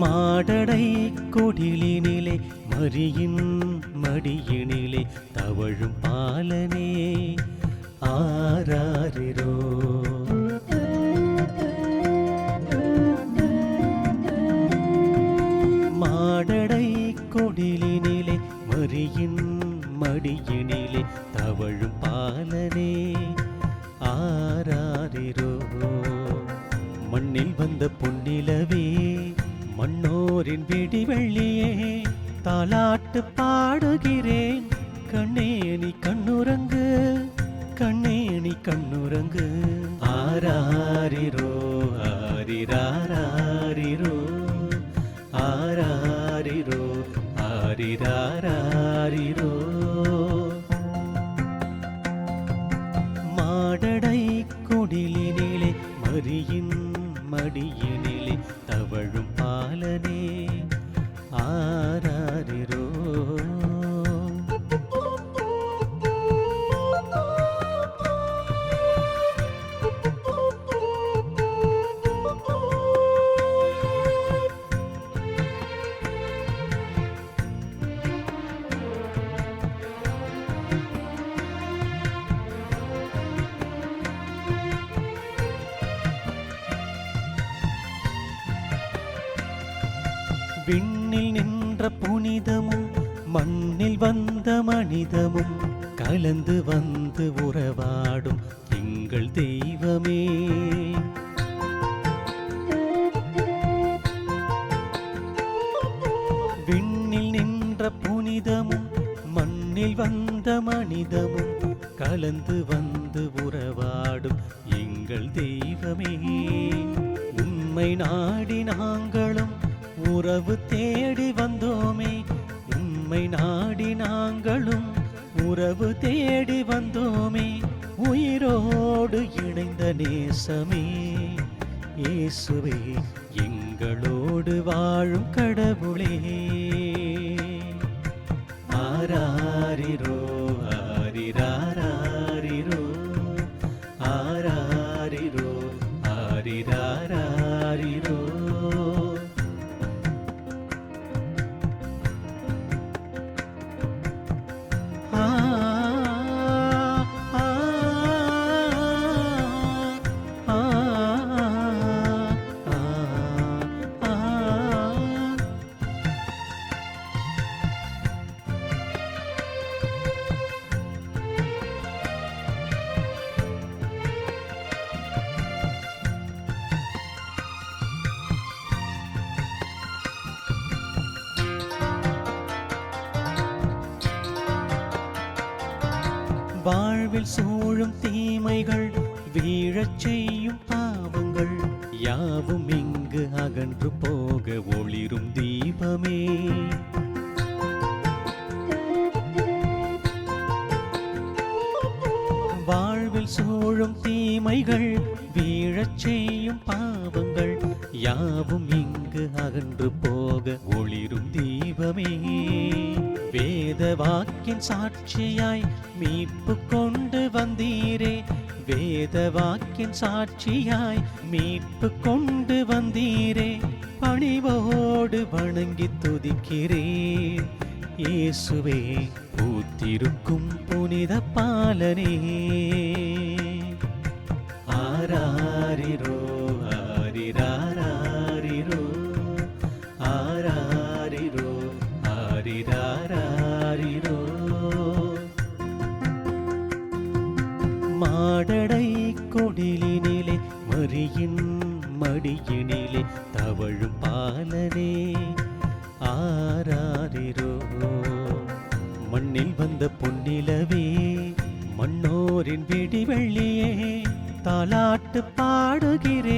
மாடடை கொடிலினிலே மரியின் மடியினிலே தவழும் பாலனே ஆராரிரோ. மாடடை கொடிலினிலே மரியின் மடியினிலே தவழும் பாலனே ஆராரிரோ. மண்ணில் வந்த பொன்னிலவே போரின் மன்னோரின் விடிவெள்ளியே தாலாட்டு பாடுகிறேன். கண்ணேனி கண்ணுறங்கு கண்ணேனி கண்ணுரங்கு ஆராரிரோ ஆரிராரிரோ ஆராரிரோ ஆரிராரிரோ மாடடை கொடிலினிலே மரியின் மடியினிலே தவழும் பாலனே ஆராரிரோ விண்ணில் நின்ற புனிதமும் மண்ணில் வந்த மனிதமும் கலந்து வந்து உறவாடும் எங்கள் தெய்வமே. விண்ணில் நின்ற புனிதமும் மண்ணில் வந்த மனிதமும் கலந்து வந்து உறவாடும் எங்கள் தெய்வமே. உண்மை நாடி நாங்களும் உறவு தேடி வந்தோமே. உண்மை நாடி நாங்களும் உறவு தேடி வந்தோமே. உயிரோடு இணைந்த நேசமே. இயேசுவே எங்களோடு வாழும் கடவுளே. ஆராரிரோ வாழ்வில் சூழும் தீமைகள் வீழச் செய்யும் பாவங்கள் யாவும் இங்கு அகன்று போக ஒளிரும் தீபமே. வாழ்வில் சூழும் தீமைகள் வீழச் செய்யும் பாவங்கள் யாவும் இங்கு அகன்று போக ஒளிரும் தீபமே. வேத வாக்கின் சாட்சியாய் மீட்பு கொண்டு வந்தீரே. வேத வாக்கின் சாட்சியாய் மீட்பு கொண்டு வந்தீரே. பணிவோடு வணங்கி துதிக்கிறேன். இயேசுவே பூத்திருக்கும் புனித பாலனே. மாடடை கொடிலினிலே மரியின் மடியினிலே தவழும் பாலனே ஆராரிரோ மண்ணில் வந்த பொன்னிலவே மன்னோரின் விடிவெள்ளியே தாலாட்டு பாடுகிறேன்